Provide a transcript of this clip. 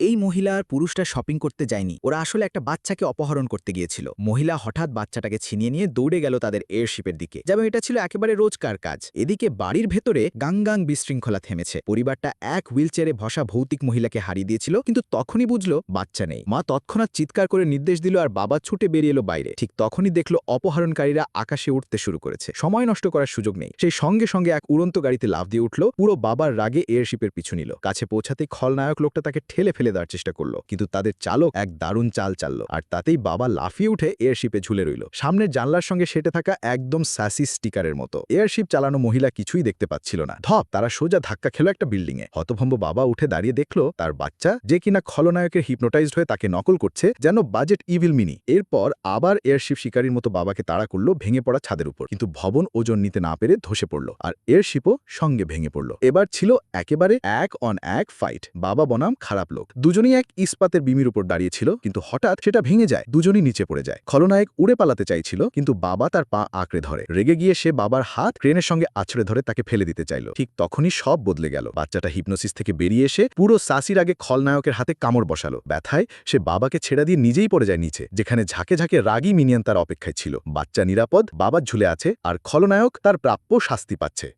এই মহিলা আর পুরুষটা শপিং করতে যায়নি। ওরা আসলে একটা বাচ্চাকে অপহরণ করতে গিয়েছিল। মহিলা হঠাৎ বাচ্চাটাকে ছিনিয়ে নিয়ে দৌড়ে গেল তাদের এয়ারশিপের দিকে। যেমন এটা ছিল একেবারে রোজকার কাজ। এদিকে বাড়ির ভেতরে গাঙ্গাং বিশৃঙ্খলা থেমেছে। পরিবারটা এক হুইলচেয়ারে ভসা ভৌতিক মহিলাকে হারিয়ে দিয়েছিল, কিন্তু তখনই বুঝলো বাচ্চা নেই। মা তৎক্ষণাৎ চিৎকার করে নির্দেশ দিল আর বাবা ছুটে বেরিয়ে এলো বাইরে। ঠিক তখনই দেখল অপহরণকারীরা আকাশে উঠতে শুরু করেছে। সময় নষ্ট করার সুযোগ নেই। সেই সঙ্গে সঙ্গে এক উড়ন্ত গাড়িতে লাভ দিয়ে উঠল। পুরো বাবার রাগে এয়ারশিপের পিছু নিল। কাছে পৌঁছাতে খলনায়ক লোকটা তাকে ঠেলে ফেলে দেওয়ার চেষ্টা করল, কিন্তু তাদের চালক এক দারুণ চাল চাললো, আর তাতেই বাবা লাফিয়ে উঠে এয়ারশিপে ঝুলে রইল। সামনের জানলার সঙ্গে সেটে থাকা একদম স্যাসি স্টিকারের মতো। এয়ারশিপ চালানো মহিলা কিছুই দেখতে পাচ্ছিল না। ধপ, তারা সোজা ধাক্কা খেলো একটা বিল্ডিং এ হতভম্ব বাবা উঠে দাঁড়িয়ে দেখল তার বাচ্চা যে কিনা খলনায়কের হিপনোটাইজড হয়ে তাকে নকল করছে যেন বাজেট ইভিল মিনি। এরপর আবার এয়ারশিপ শিকারীর মতো বাবাকে তাড়া করল ভেঙে পড়া ছাদের উপর, কিন্তু ভবন ওজন নিতে না পেরে ধসে পড়ল, আর এয়ারশিপও সঙ্গে ভেঙে পড়ল। এবার ছিল একেবারে এক অন এক ফাইট। বাবা বনাম খারাপ লোক। দুজনেই এক ইস্পাতের বিমির উপর দাঁড়িয়েছিল কিন্তু হঠাৎ সেটা ভেঙে যায়, দুজনই নিচে পড়ে যায়। খলনায়ক উড়ে পালাতে চাইছিল, কিন্তু বাবা তার পা আঁকড়ে ধরে। রেগে গিয়ে সে বাবার হাত ক্রেনের সঙ্গে আছড়ে ধরে তাকে ফেলে দিতে চাইল। ঠিক তখনই সব বদলে গেল। বাচ্চাটা হিপনোসিস থেকে বেরিয়ে এসে পুরো সাসির আগে খলনায়কের হাতে কামড় বসালো। ব্যথায় সে বাবাকে ছেড়া দিয়ে নিজেই পড়ে যায় নিচে, যেখানে ঝাঁকে ঝাঁকে রাগী মিনিয়ান তার অপেক্ষায় ছিল। বাচ্চা নিরাপদ, বাবা ঝুলে আছে, আর খলনায়ক তার প্রাপ্য শাস্তি পাচ্ছে।